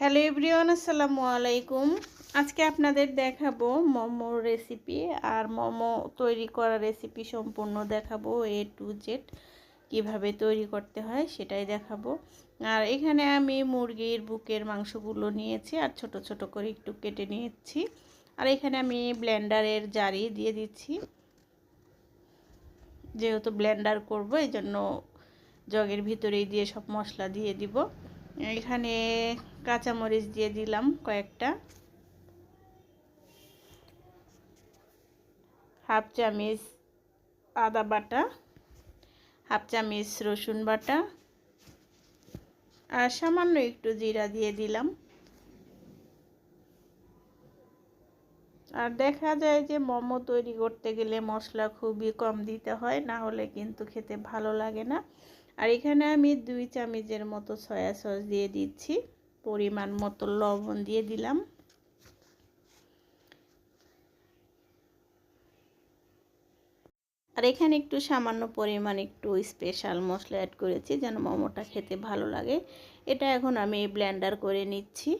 Hello everyone, আসসালামু আলাইকুম। আজকে আপনাদের দেখাবো মোমোর রেসিপি আর মোমো তৈরি করা রেসিপি সম্পূর্ণ দেখাবো এ টু জেড কীভাবে তৈরি করতে হয় সেটাই দেখাবো। আর এখানে আমি মুরগির বুকের মাংসগুলো নিয়েছি আর ছোট ছোট করে একটু কেটে নিয়েছি। আর এখানে আমি ব্লেন্ডারের জারি দিয়ে দিচ্ছি। যেহেতু ব্লেন্ডার করব এই জন্য জগের ভিতরেই দিয়ে সব মশলা দিয়ে দিব। এখানে কাঁচামরিচ দিয়ে দিলাম কয়েকটা। হাফ চামিচ আদা বাটা, হাফ চামিচ রসুন বাটা আর সামান্য একটু জিরা দিয়ে দিলাম। আর দেখা যায় যে মোমো তৈরি করতে গেলে মশলা খুবই কম দিতে হয়, না হলে কিন্তু খেতে ভালো লাগে না। আর এখানে আমি দুই চামচের মতো সয়া সস দিয়ে দিচ্ছি। পরিমাণ মতো লবণ দিয়ে দিলাম। আর এখানে একটু সামান্য পরিমাণ একটু স্পেশাল মশলা অ্যাড করেছি যেন মোমোটা খেতে ভালো লাগে। এটা এখন আমি ব্ল্যান্ডার করে নিচ্ছি।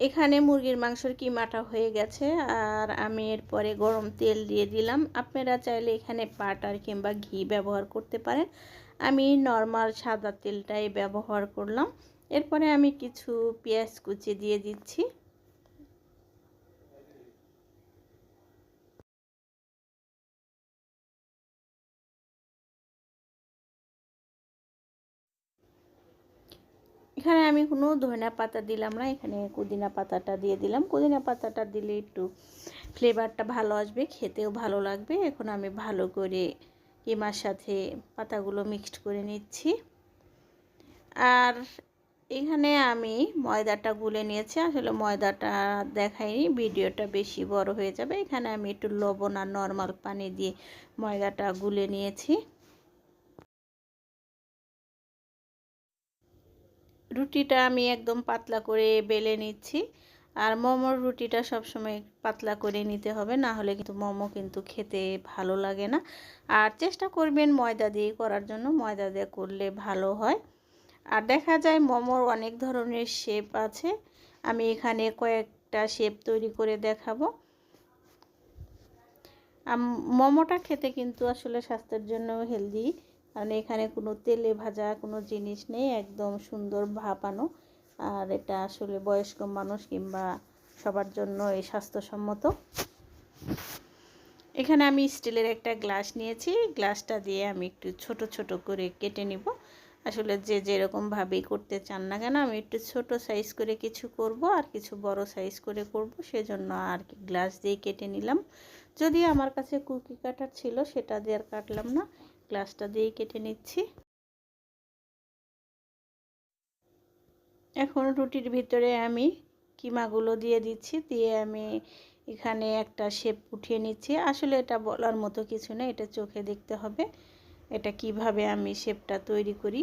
এখানে মুরগির মাংসর কিমাটা হয়ে গেছে আর আমি এরপরে গরম তেল দিয়ে দিলাম। আপনারা চাইলে এখানে বাটার কিংবা ঘি ব্যবহার করতে পারেন। আমি নর্মাল সাদা তেলটাই ব্যবহার করলাম। এরপরে আমি কিছু পেঁয়াজ কুচি দিয়ে দিচ্ছি। এখানে আমি কোনো ধনিয়া পাতা দিলাম না, এখানে পুদিনা পাতাটা দিয়ে দিলাম। পুদিনা পাতাটা দিলে একটু ফ্লেভারটা ভালো আসবে, খেতেও ভালো লাগবে। এখন আমি ভালো করে কিমার সাথে পাতাগুলো মিক্সড করে নিচ্ছি। আর এখানে আমি ময়দাটা গুলে নিয়েছি, আসলে ময়দাটা দেখাইনি, ভিডিওটা বেশি বড় হয়ে যাবে। এখানে আমি একটু লবণ আর নর্মাল পানি দিয়ে ময়দাটা গুলে নিয়েছি। রুটিটা আমি একদম পাতলা করে বেলে নিচ্ছি। আর মোমোর রুটিটা সবসময় পাতলা করে নিতে হবে, না হলে কিন্তু মোমো কিন্তু খেতে ভালো লাগে না। আর চেষ্টা করবেন ময়দা দিয়ে করার জন্য, ময়দা দিয়ে করলে ভালো হয়। আর দেখা যায় মোমোর অনেক ধরনের শেপ আছে, আমি এখানে কয়েকটা শেপ তৈরি করে দেখাবো। মোমোটা খেতে কিন্তু আসলে স্বাস্থ্যের জন্য হেলদি কারণ এখানে কোনো তেলে ভাজা কোনো জিনিস নেই, একদম সুন্দর ভাপানো। আর এটা আসলে বয়স্ক মানুষ কিংবা সবার জন্য এই স্বাস্থ্যসম্মত। এখানে আমি স্টিলের একটা গ্লাস নিয়েছি। গ্লাসটা দিয়ে আমি একটু ছোট ছোট করে কেটে নিব। আসলে যে যেরকমভাবেই করতে চান না কেন, আমি একটু ছোট সাইজ করে কিছু করব আর কিছু বড় সাইজ করে করব, সেজন্য আর কি গ্লাস দিয়ে কেটে নিলাম। যদি আমার কাছে কুকি কাটার ছিল, সেটা দিয়ে আর কাটলাম না। গ্লাসটা দিয়েই কেটে নিচ্ছি। এখন রুটির ভিতরে আমি কিমাগুলো দিয়ে দিচ্ছি, দিয়ে আমি এখানে একটা শেপ উঠিয়ে নিচ্ছি। আসলে এটা বলার মতো কিছু না, এটা চোখে দেখতে হবে। এটা কীভাবে আমি শেপটা তৈরি করি।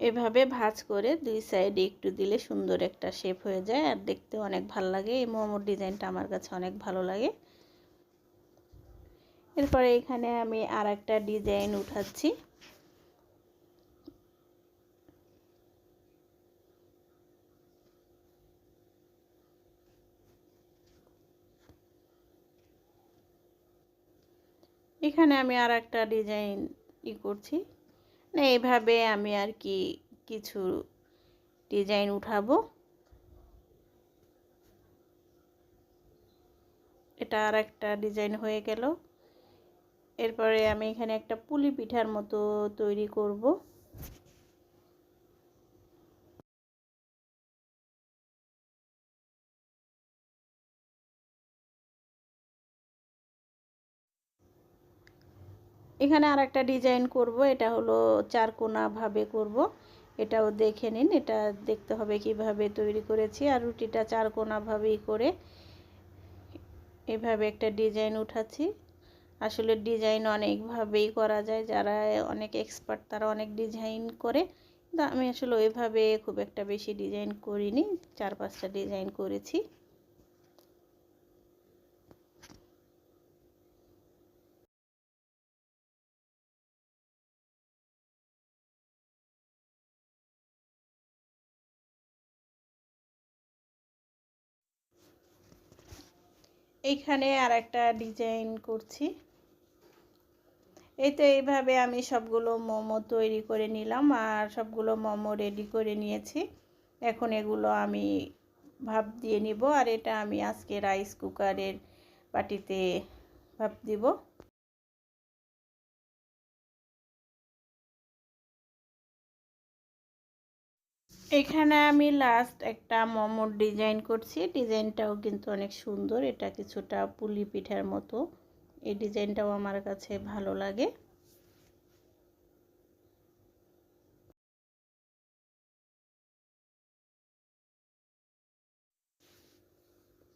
এভাবে ভাজ করে দুই সাইডে একটু দিলে সুন্দর একটা শেপ হয়ে যায় আর দেখতে অনেক ভালো লাগে। এই মোমোর ডিজাইনটা আমার কাছে অনেক ভালো লাগে। এরপরে এখানে আমি আর একটা ডিজাইন উঠাচ্ছি। এখানে আমি আর একটা ডিজাইন ই করছি। না, এইভাবে আমি আর কি কিছু ডিজাইন উঠাবো। এটা আর একটা ডিজাইন হয়ে গেল। এরপরে আমি এখানে একটা পুলি পিঠার মতো তৈরি করব। এখানে আর একটা ডিজাইন করব, এটা হলো চারকোনা ভাবে করব। এটাও দেখে নিন, এটা দেখতে হবে কীভাবে তৈরি করেছি। আর রুটিটা চারকোনা ভাবেই করে এভাবে একটা ডিজাইন উঠাচ্ছি। আসলে ডিজাইন অনেকভাবেই করা যায়, যারা অনেক এক্সপার্ট তারা অনেক ডিজাইন করে। কিন্তু আমি আসলে ওইভাবে খুব একটা বেশি ডিজাইন করিনি, চার পাঁচটা ডিজাইন করেছি। এইখানে আর একটা ডিজাইন করছি। এই তো এইভাবে আমি সবগুলো মোমো তৈরি করে নিলাম আর সবগুলো মোমো রেডি করে নিয়েছি। এখন এগুলো আমি ভাপ দিয়ে নিব আর এটা আমি আজকে রাইস কুকারের বাটিতে ভাপ দিব। এখানে আমি লাস্ট একটা মোমোর ডিজাইন করছি। ডিজাইনটাও কিন্তু অনেক সুন্দর। এটা কিছুটা পুলি পিঠার মতো। এই ডিজাইনটাও আমার কাছে ভালো লাগে।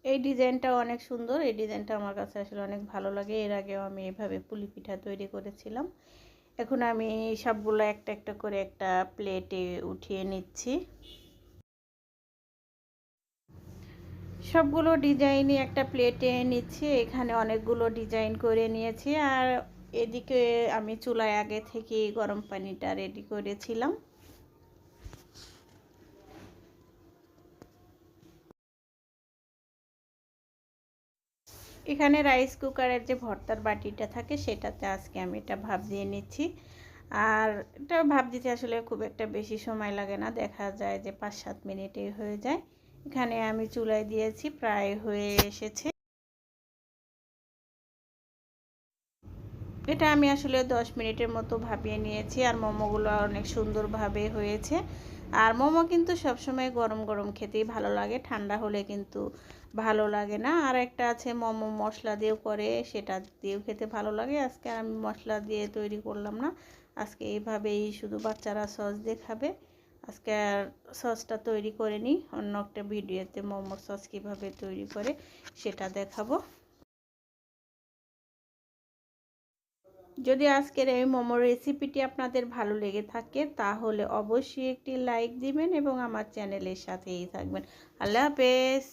এই ডিজাইনটাও অনেক সুন্দর। এই ডিজাইনটা আমার কাছে আসলে অনেক ভালো লাগে। এর আগেও আমি এভাবে পুলি পিঠা তৈরি করেছিলাম। এখন আমি সবগুলো একটা একটা করে একটা প্লেটে উঠিয়ে নিচ্ছি। সবগুলো ডিজাইনই একটা প্লেটে নিচ্ছি, এখানে অনেকগুলো ডিজাইন করে নিয়েছি। আর এদিকে আমি চুলায় আগে থেকে গরম পানিটা রেডি করেছিলাম। এখানে রাইস কুকারের যে ভর্তার বাটিটা থাকে, সেটাতে আজকে আমি এটা ভাব দিয়ে নিচ্ছি। আর এটা ভাব দিতে আসলে খুব একটা বেশি সময় লাগে না, দেখা যায় যে পাঁচ সাত মিনিটেই হয়ে যায়। এখানে আমি চুলায় দিয়েছি, প্রায় হয়ে এসেছে। এটা আমি আসলে দশ মিনিটের মতো ভাপিয়ে নিয়েছি, আর মোমোগুলো অনেক সুন্দরভাবে হয়েছে। আর মোমো কিন্তু সবসময় গরম গরম খেতেই ভালো লাগে, ঠান্ডা হলে কিন্তু ভালো লাগে না। আর একটা আছে মোমো মশলা দিয়েও করে, সেটা দিয়েও খেতে ভালো লাগে। আজকে আমি মশলা দিয়ে তৈরি করলাম না। আজকে এইভাবেই শুধু বাচ্চারা সস দিয়ে খাবে। আজকে আর সসটা তৈরি করে নিই অন্য একটা ভিডিওতে মোমোর সস কীভাবে তৈরি করে সেটা দেখাবো। যদি আজকের এই মোমোর রেসিপিটি আপনাদের ভালো লেগে থাকে, তাহলে অবশ্যই একটি লাইক দিবেন এবং আমার চ্যানেলের সাথেই থাকবেন। আল্লাহ হাফেজ!